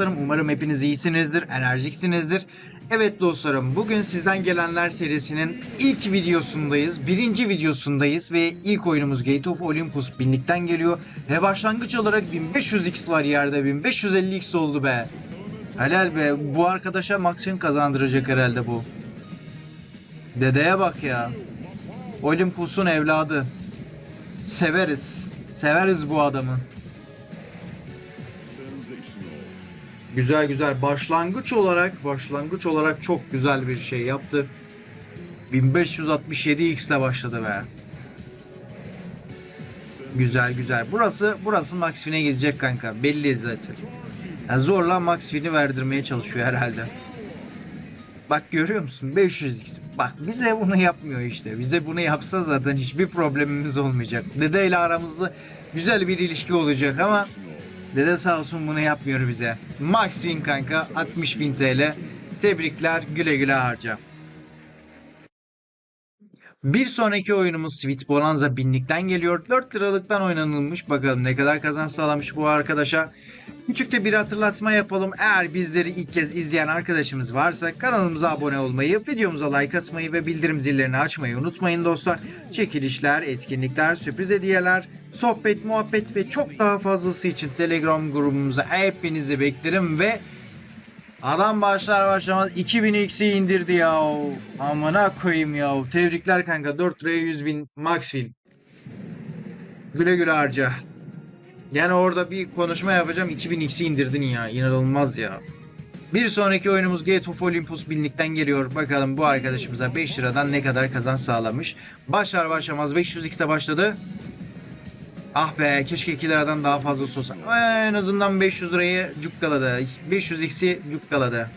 dostlarım umarım hepiniz iyisinizdir, enerjiksinizdir. Evet dostlarım bugün sizden gelenler serisinin ilk videosundayız. Birinci videosundayız ve ilk oyunumuz Gate of Olympus binlikten geliyor. Ve başlangıç olarak 1500x var yerde 1550x oldu be. Helal be bu arkadaşa maksimum kazandıracak herhalde bu. Dedeye bak ya. Olympus'un evladı. Severiz. Severiz bu adamı. Güzel güzel. Başlangıç olarak başlangıç olarak çok güzel bir şey yaptı. 1567 x ile başladı be. Güzel güzel. Burası burası Max Fin'e gidecek kanka. Belli zaten. Yani zorla Max Fin'i verdirmeye çalışıyor herhalde. Bak görüyor musun? 500x. Bak bize bunu yapmıyor işte. Bize bunu yapsa zaten hiçbir problemimiz olmayacak. Dede ile aramızda güzel bir ilişki olacak ama Dede sağ olsun bunu yapmıyor bize. Max Win kanka 60.000 TL. Tebrikler güle güle harca. Bir sonraki oyunumuz Sweet Bonanza binlikten geliyor. 4 liralıktan oynanılmış. Bakalım ne kadar kazanç sağlamış bu arkadaşa. Küçük de bir hatırlatma yapalım. Eğer bizleri ilk kez izleyen arkadaşımız varsa kanalımıza abone olmayı, videomuza like atmayı ve bildirim zillerini açmayı unutmayın dostlar. Çekilişler, etkinlikler, sürpriz hediyeler, sohbet, muhabbet ve çok daha fazlası için Telegram grubumuza hepinizi beklerim ve Adam başlar başlamaz 2000 x'i indirdi ya. Amına koyayım ya. Tebrikler kanka. 4 liraya 100 bin. Güle güle harca. Yani orada bir konuşma yapacağım. 2000 x'i indirdin ya. İnanılmaz ya. Bir sonraki oyunumuz Gate of Olympus binlikten geliyor. Bakalım bu arkadaşımıza 5 liradan ne kadar kazanç sağlamış. Başlar başlamaz 500 x'te başladı. Ah be keşke 2 liradan daha fazla olsa. En azından 500 lirayı cukkaladı. 500 x'i cukkaladı.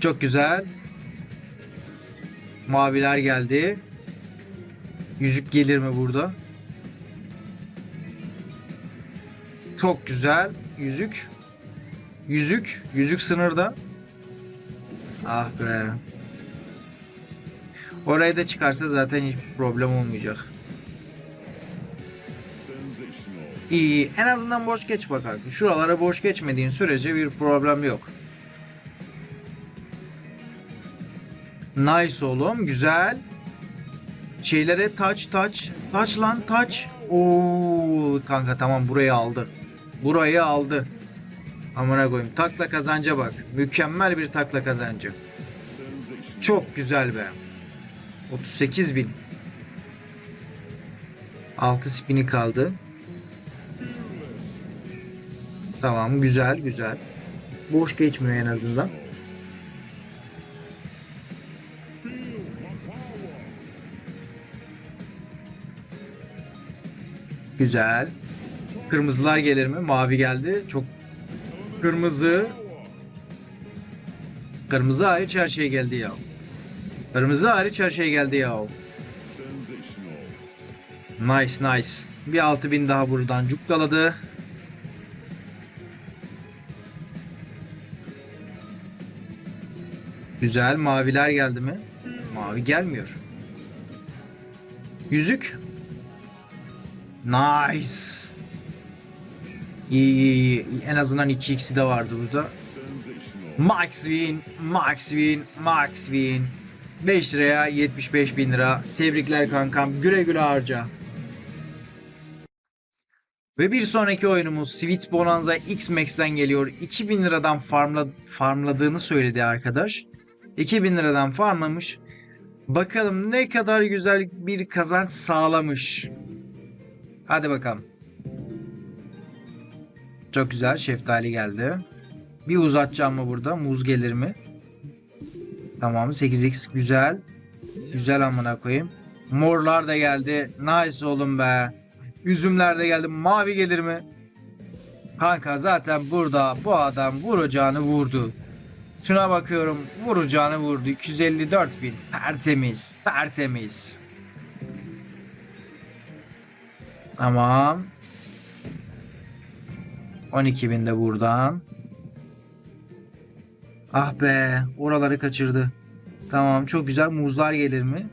Çok güzel. Maviler geldi. Yüzük gelir mi burada? Çok güzel. Yüzük. Yüzük. Yüzük sınırda. Ah be. Orayı da çıkarsa zaten hiçbir problem olmayacak. İyi. En azından boş geç bakalım. Şuralara boş geçmediğin sürece bir problem yok. Nice oğlum. Güzel. Şeylere touch touch. Touch lan touch. Oo kanka tamam burayı aldı. Burayı aldı. Amına koyayım. Takla kazanca bak. Mükemmel bir takla kazancı. Çok güzel be. 38 bin. 6 spini kaldı. Tamam güzel güzel. Boş geçmiyor en azından. Güzel. Kırmızılar gelir mi? Mavi geldi. Çok kırmızı. Kırmızı hariç her şey geldi ya. Kırmızı hariç her şey geldi ya. Nice nice. Bir 6000 daha buradan cukkaladı. Güzel. Maviler geldi mi? Mavi gelmiyor. Yüzük. Nice. İyi iyi iyi. En azından 2x'i de vardı burada. Max win. Max win. Max win. 5 liraya 75 bin lira. Tebrikler kankam. Güle güle harca. Ve bir sonraki oyunumuz Sweet Bonanza X-Max'ten geliyor. 2000 liradan farmla, farmladığını söyledi arkadaş. 2000 liradan farmlamış. Bakalım ne kadar güzel bir kazanç sağlamış. Hadi bakalım. Çok güzel şeftali geldi. Bir uzatacağım mı burada? Muz gelir mi? Tamam 8x güzel. Güzel amına koyayım. Morlar da geldi. Nice oğlum be. Üzümler de geldi. Mavi gelir mi? Kanka zaten burada bu adam vuracağını vurdu. Şuna bakıyorum vuracağını vurdu. 254 bin. Tertemiz. Tertemiz. Tamam. 12 bin de buradan. Ah be. Oraları kaçırdı. Tamam çok güzel. Muzlar gelir mi?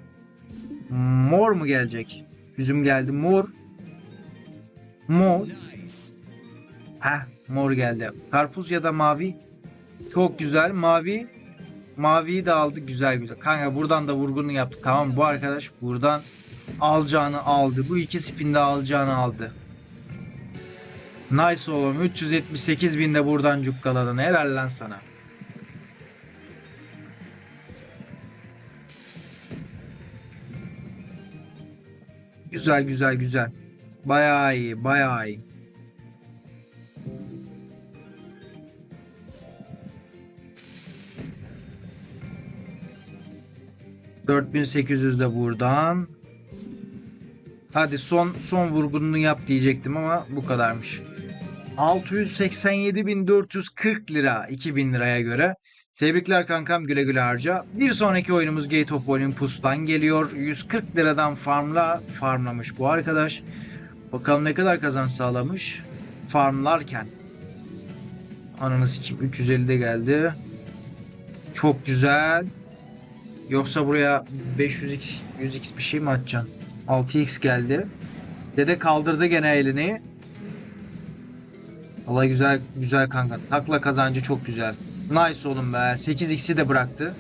Mor mu gelecek? Üzüm geldi. Mor. Mor. Heh mor geldi. Karpuz ya da mavi. Çok güzel. Mavi. Maviyi de aldı. Güzel güzel. Kanka buradan da vurgunu yaptık. Tamam bu arkadaş buradan alacağını aldı. Bu iki spinde alacağını aldı. Nice oğlum. 378 binde buradan cukkaladın. Helal lan sana. Güzel güzel güzel. Bayağı iyi, bayağı iyi. ...4800 de buradan. Hadi son son vurgununu yap diyecektim ama bu kadarmış. 687.440 lira 2000 liraya göre. Tebrikler kankam güle güle harca. Bir sonraki oyunumuz Gate of Olympus'tan geliyor. 140 liradan farmla farmlamış bu arkadaş. Bakalım ne kadar kazanç sağlamış. Farmlarken. Ananı sikeyim 350 de geldi. Çok güzel. Yoksa buraya 500x 100x bir şey mi atacaksın? 6x geldi. Dede kaldırdı gene elini. Vallahi güzel güzel kanka. Takla kazancı çok güzel. Nice oğlum be. 8x'i de bıraktı.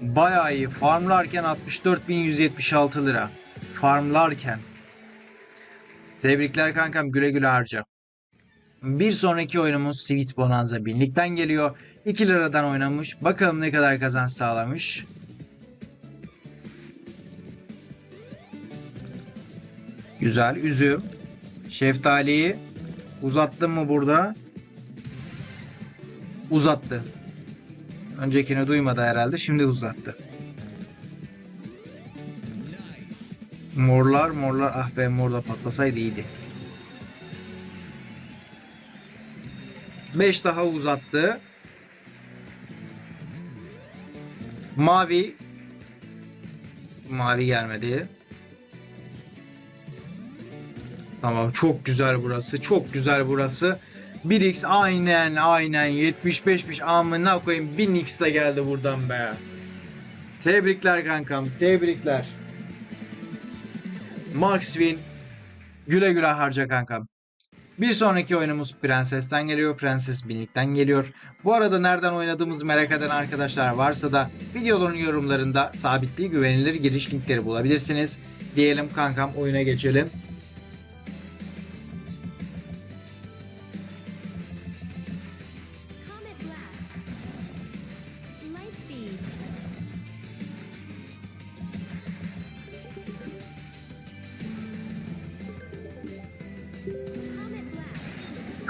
Bayağı iyi. Farmlarken 64.176 lira. Farmlarken. Tebrikler kankam güle güle harca. Bir sonraki oyunumuz Sweet Bonanza binlikten geliyor. 2 liradan oynamış. Bakalım ne kadar kazanç sağlamış. Güzel. Üzüm. Şeftaliyi uzattım mı burada? Uzattı. Öncekini duymadı herhalde. Şimdi uzattı. Morlar morlar. Ah be mor da patlasaydı iyiydi. 5 daha uzattı. Mavi. Mavi gelmedi. Tamam çok güzel burası. Çok güzel burası. 1x aynen aynen 75'miş amına koyayım 1000x de geldi buradan be. Tebrikler kankam tebrikler. Max win. Güle güle harca kankam. Bir sonraki oyunumuz Prenses'ten geliyor. Prenses Binlik'ten geliyor. Bu arada nereden oynadığımızı merak eden arkadaşlar varsa da videoların yorumlarında sabitli güvenilir giriş linkleri bulabilirsiniz. Diyelim kankam oyuna geçelim.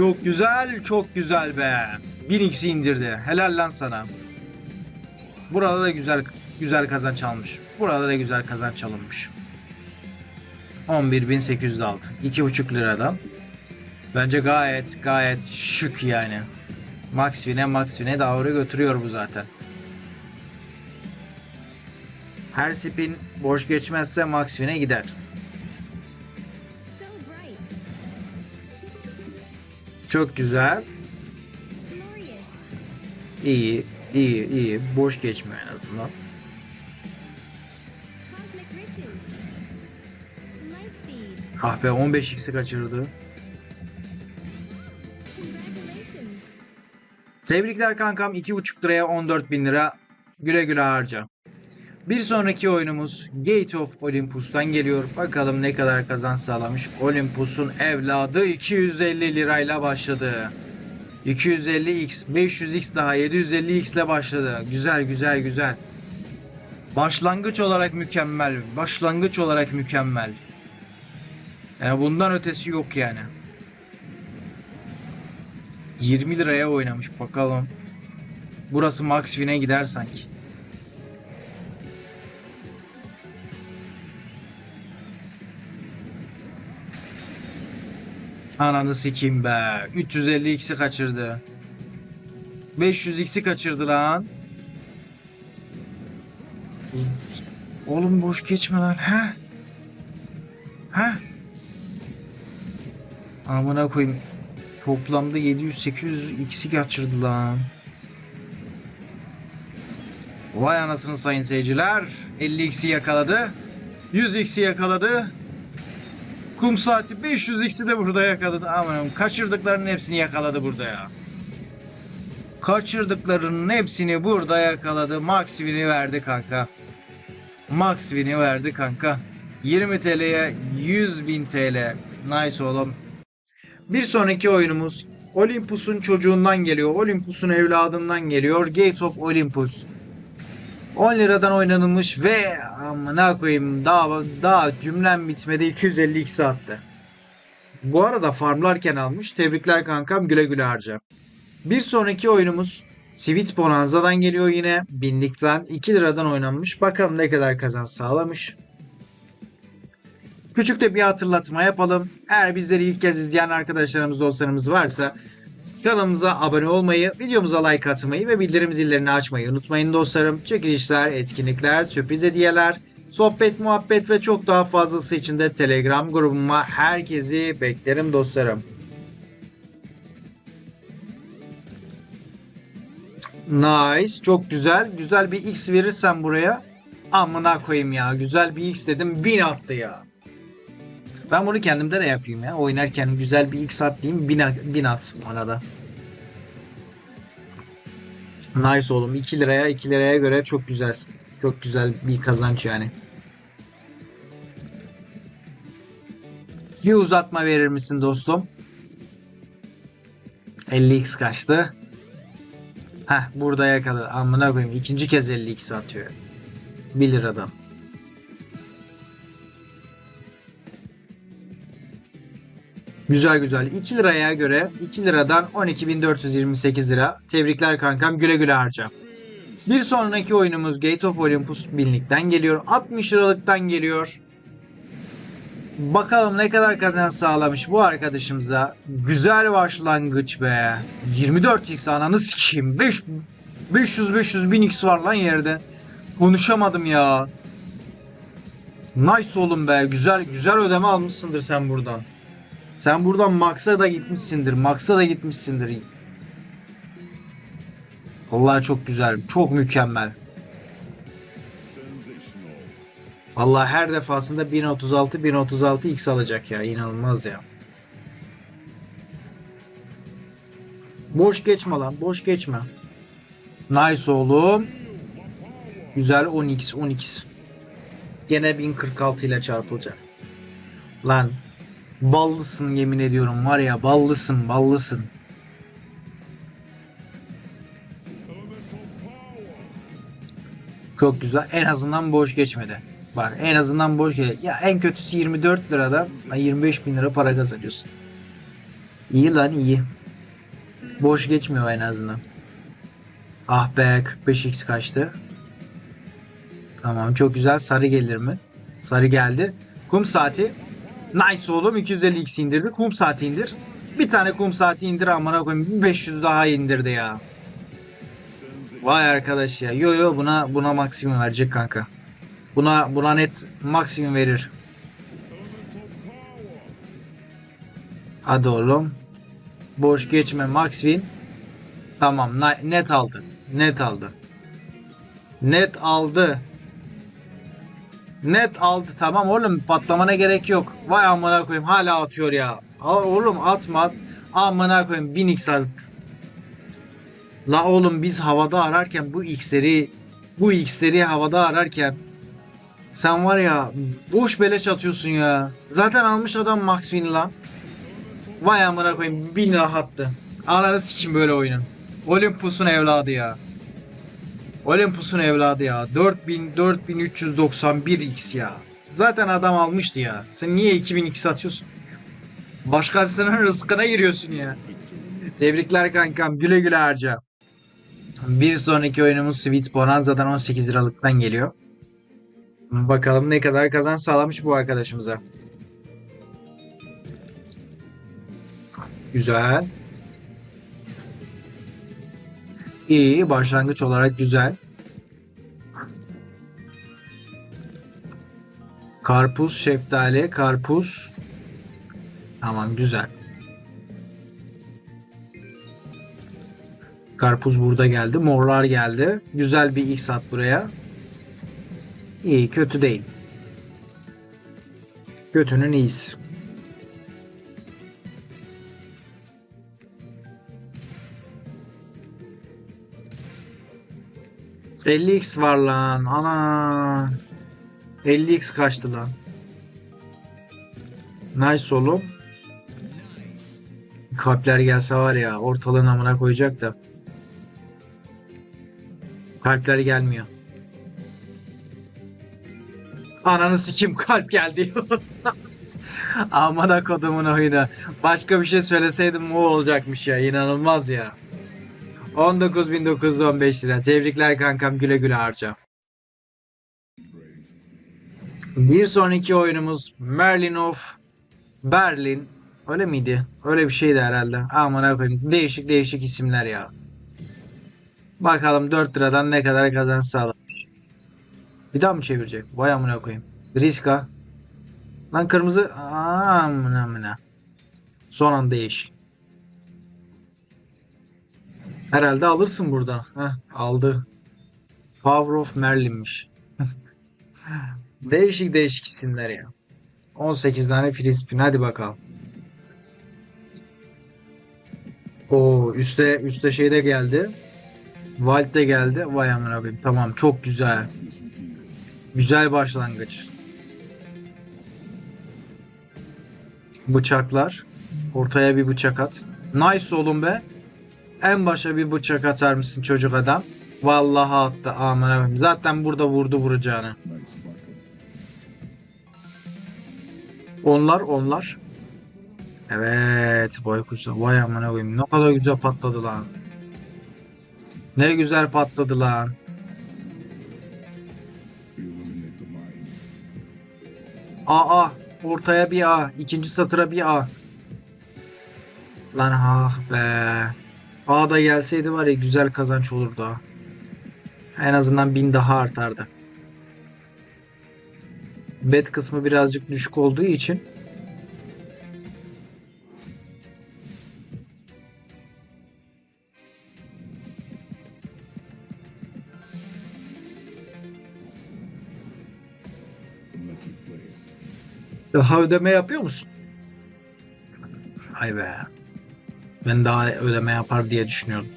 Çok güzel, çok güzel be. 1000x'i indirdi. Helal lan sana. Burada da güzel güzel kazanç almış. Burada da güzel kazanç alınmış. 11.806. 2,5 liradan. Bence gayet gayet şık yani. Max Win'e Max götürüyor bu zaten. Her spin boş geçmezse Max Win'e gider. Çok güzel. İyi, iyi, iyi. Boş geçmiyor en azından. Speed. Kahve 15x'i kaçırdı. Tebrikler kankam 2,5 liraya 14 bin lira. Güle güle harca. Bir sonraki oyunumuz Gate of Olympus'tan geliyor. Bakalım ne kadar kazanç sağlamış. Olympus'un evladı 250 lirayla başladı. 250x, 500x daha 750x ile başladı. Güzel güzel güzel. Başlangıç olarak mükemmel. Başlangıç olarak mükemmel. Yani bundan ötesi yok yani. 20 liraya oynamış bakalım. Burası Max Win'e gider sanki. Ananı sikeyim be. 350x'i kaçırdı. 500x'i kaçırdı lan. Oğlum boş geçme lan. He? He? Amına koyayım. Toplamda 700-800 x'i kaçırdı lan. Vay anasını sayın seyirciler. 50 x'i yakaladı. 100x'i yakaladı. Kum saati 500x'i de burada yakaladı. Aman kaçırdıklarının hepsini yakaladı burada ya. Kaçırdıklarının hepsini burada yakaladı. Max win'i verdi kanka. Max win'i verdi kanka. 20 TL'ye 100 bin TL. Nice oğlum. Bir sonraki oyunumuz Olympus'un çocuğundan geliyor. Olympus'un evladından geliyor. Gate of Olympus. 10 liradan oynanılmış ve amına koyayım daha daha cümlem bitmedi 252 attı. Bu arada farmlarken almış. Tebrikler kankam güle güle harca. Bir sonraki oyunumuz Sweet Bonanza'dan geliyor yine. Binlikten 2 liradan oynanmış. Bakalım ne kadar kazanç sağlamış. Küçük de bir hatırlatma yapalım. Eğer bizleri ilk kez izleyen arkadaşlarımız, dostlarımız varsa kanalımıza abone olmayı, videomuza like atmayı ve bildirim zillerini açmayı unutmayın dostlarım. Çekilişler, etkinlikler, sürpriz hediyeler, sohbet, muhabbet ve çok daha fazlası için de Telegram grubuma herkesi beklerim dostlarım. Nice. Çok güzel. Güzel bir X verirsen buraya. Amına koyayım ya. Güzel bir X dedim. 1000 attı ya. Ben bunu kendimde de yapayım ya. Oynarken güzel bir X atayım. 1000 1000 atsın bana da. Nice oğlum. 2 liraya 2 liraya göre çok güzelsin. Çok güzel bir kazanç yani. Bir uzatma verir misin dostum? 50x kaçtı? Heh burada yakaladı. Amına koyayım. İkinci kez 52 atıyor. 1 liradan. Güzel güzel. 2 liraya göre 2 liradan 12.428 lira. Tebrikler kankam. Güle güle harca. Bir sonraki oyunumuz Gate of Olympus binlikten geliyor. 60 liralıktan geliyor. Bakalım ne kadar kazanç sağlamış bu arkadaşımıza. Güzel başlangıç be. 24x ananı sikeyim. 5 500 500 1000x var lan yerde. Konuşamadım ya. Nice oğlum be. Güzel güzel ödeme almışsındır sen buradan. Sen buradan Max'a da gitmişsindir. Max'a da gitmişsindir. Vallahi çok güzel. Çok mükemmel. Vallahi her defasında 1036 1036 x alacak ya. İnanılmaz ya. Boş geçme lan. Boş geçme. Nice oğlum. Güzel 10x 10x. Gene 1046 ile çarpılacak. Lan ballısın yemin ediyorum var ya ballısın ballısın. Çok güzel. En azından boş geçmedi. Bak en azından boş geçmedi. Ya en kötüsü 24 liradan 25 bin lira para kazanıyorsun. İyi lan iyi. Boş geçmiyor en azından. Ah be 45x kaçtı. Tamam çok güzel. Sarı gelir mi? Sarı geldi. Kum saati. Nice oğlum 250x indirdi. Kum saati indir. Bir tane kum saati indir amına koyayım. 500 daha indirdi ya. Vay arkadaş ya. Yo yo buna buna maksimum verecek kanka. Buna buna net maksimum verir. Hadi oğlum. Boş geçme max win. Tamam net aldı. Net aldı. Net aldı. Net aldı. Tamam oğlum patlamana gerek yok. Vay amına koyayım hala atıyor ya. Oğlum atma at. Amına koyayım 1000x aldı. La oğlum biz havada ararken bu x'leri bu x'leri havada ararken sen var ya boş beleş atıyorsun ya. Zaten almış adam Max Win lan. Vay amına koyayım bin lira attı. Ananı sikim böyle oyunun. Olympus'un evladı ya. Olympus'un evladı ya. 4000 4391 x ya. Zaten adam almıştı ya. Sen niye 2000 x atıyorsun? Başkasının rızkına giriyorsun ya. Tebrikler kankam. Güle güle harca. Bir sonraki oyunumuz Sweet Bonanza'dan 18 liralıktan geliyor. Bakalım ne kadar kazanç sağlamış bu arkadaşımıza. Güzel. İyi. Başlangıç olarak güzel. Karpuz, şeftali, karpuz. Tamam güzel. Karpuz burada geldi. Morlar geldi. Güzel bir X at buraya. İyi kötü değil. Götünün iyisi. ...50x var lan. Ana. 50x kaçtı lan. Nice oğlum. Kalpler gelse var ya ortalığın amına koyacak da. Kalpler gelmiyor. Ananı sikim kalp geldi. Amına kodumun oyunu. Başka bir şey söyleseydim o olacakmış ya. inanılmaz ya. 19.915 lira. Tebrikler kankam güle güle harca. Bir sonraki oyunumuz Merlin of Berlin. Öyle miydi? Öyle bir şeydi herhalde. Aman koyayım. Değişik değişik isimler ya. Bakalım 4 liradan ne kadar kazanç sağlamış. Bir daha mı çevirecek? Vay amına koyayım. Riska. Lan kırmızı. Amına amına. Son an değiş. Herhalde alırsın buradan. Heh, aldı. Power of Merlin'miş. değişik değişik isimler ya. 18 tane free spin. Hadi bakalım. O üstte üstte şey de geldi. Wild de geldi. Vay amına koyayım. Tamam çok güzel. Güzel başlangıç. Bıçaklar. Ortaya bir bıçak at. Nice oğlum be. En başa bir bıçak atar mısın çocuk adam? Vallahi attı. Aman abim. Zaten burada vurdu vuracağını. Onlar onlar. Evet. Boy kuşu. Vay amına koyayım. Ne kadar güzel patladı lan. Ne güzel patladı lan. A A. Ortaya bir A. ikinci satıra bir A. Lan ah be. A da gelseydi var ya güzel kazanç olurdu ha. En azından bin daha artardı. Bet kısmı birazcık düşük olduğu için daha ödeme yapıyor musun? Ay be. Ben daha ödeme yapar diye düşünüyordum.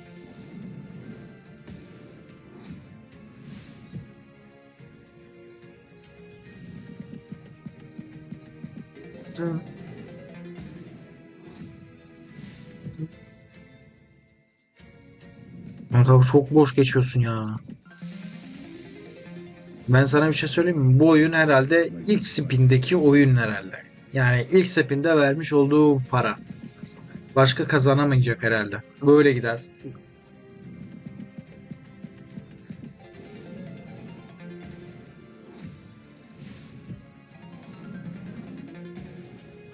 Kanka çok boş geçiyorsun ya. Ben sana bir şey söyleyeyim mi? Bu oyun herhalde ilk spindeki oyun herhalde. Yani ilk spinde vermiş olduğu para. Başka kazanamayacak herhalde. Böyle gider.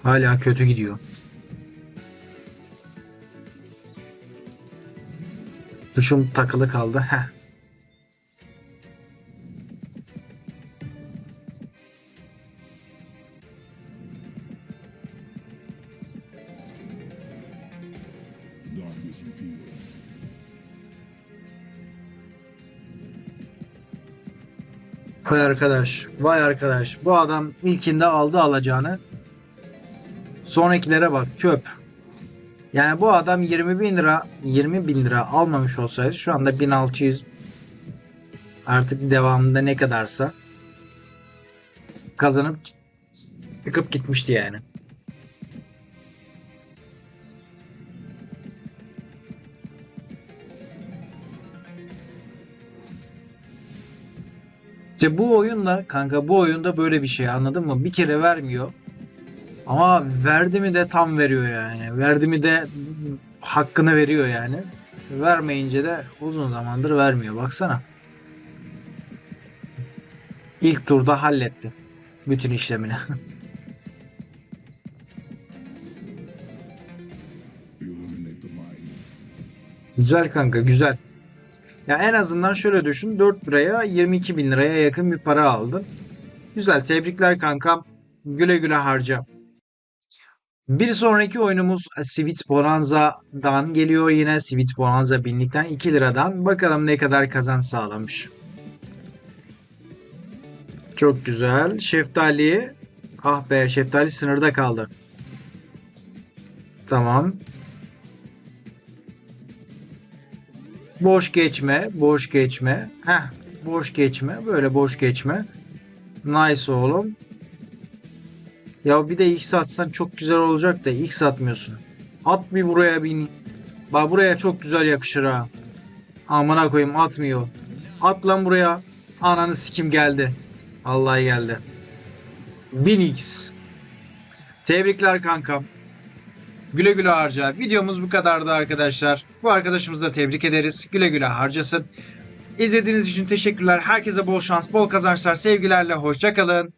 Hala kötü gidiyor. Tuşum takılı kaldı. Heh. Arkadaş, vay arkadaş. Bu adam ilkinde aldı alacağını. Sonrakilere bak çöp. Yani bu adam 20 bin lira 20 bin lira almamış olsaydı şu anda 1600 artık devamında ne kadarsa kazanıp çıkıp gitmişti yani. İşte bu oyunla kanka bu oyunda böyle bir şey anladın mı? Bir kere vermiyor. Ama verdi mi de tam veriyor yani. Verdi mi de hakkını veriyor yani. Vermeyince de uzun zamandır vermiyor. Baksana. İlk turda halletti. Bütün işlemini. güzel kanka güzel. Ya en azından şöyle düşün. 4 liraya 22 bin liraya yakın bir para aldın. Güzel tebrikler kankam. Güle güle harca. Bir sonraki oyunumuz Sweet Bonanza'dan geliyor yine. Sweet Bonanza binlikten 2 liradan. Bakalım ne kadar kazanç sağlamış. Çok güzel. Şeftali Ah be şeftali sınırda kaldı. Tamam. Boş geçme, boş geçme. Heh, boş geçme, böyle boş geçme. Nice oğlum. Ya bir de X atsan çok güzel olacak da X atmıyorsun. At bir buraya bir. Bak buraya çok güzel yakışır ha. Amına koyayım atmıyor. At lan buraya. Ananı sikim geldi. Vallahi geldi. 1000x. Tebrikler kankam. Güle güle harca. Videomuz bu kadardı arkadaşlar. Bu arkadaşımızı da tebrik ederiz. Güle güle harcasın. İzlediğiniz için teşekkürler. Herkese bol şans, bol kazançlar. Sevgilerle hoşçakalın.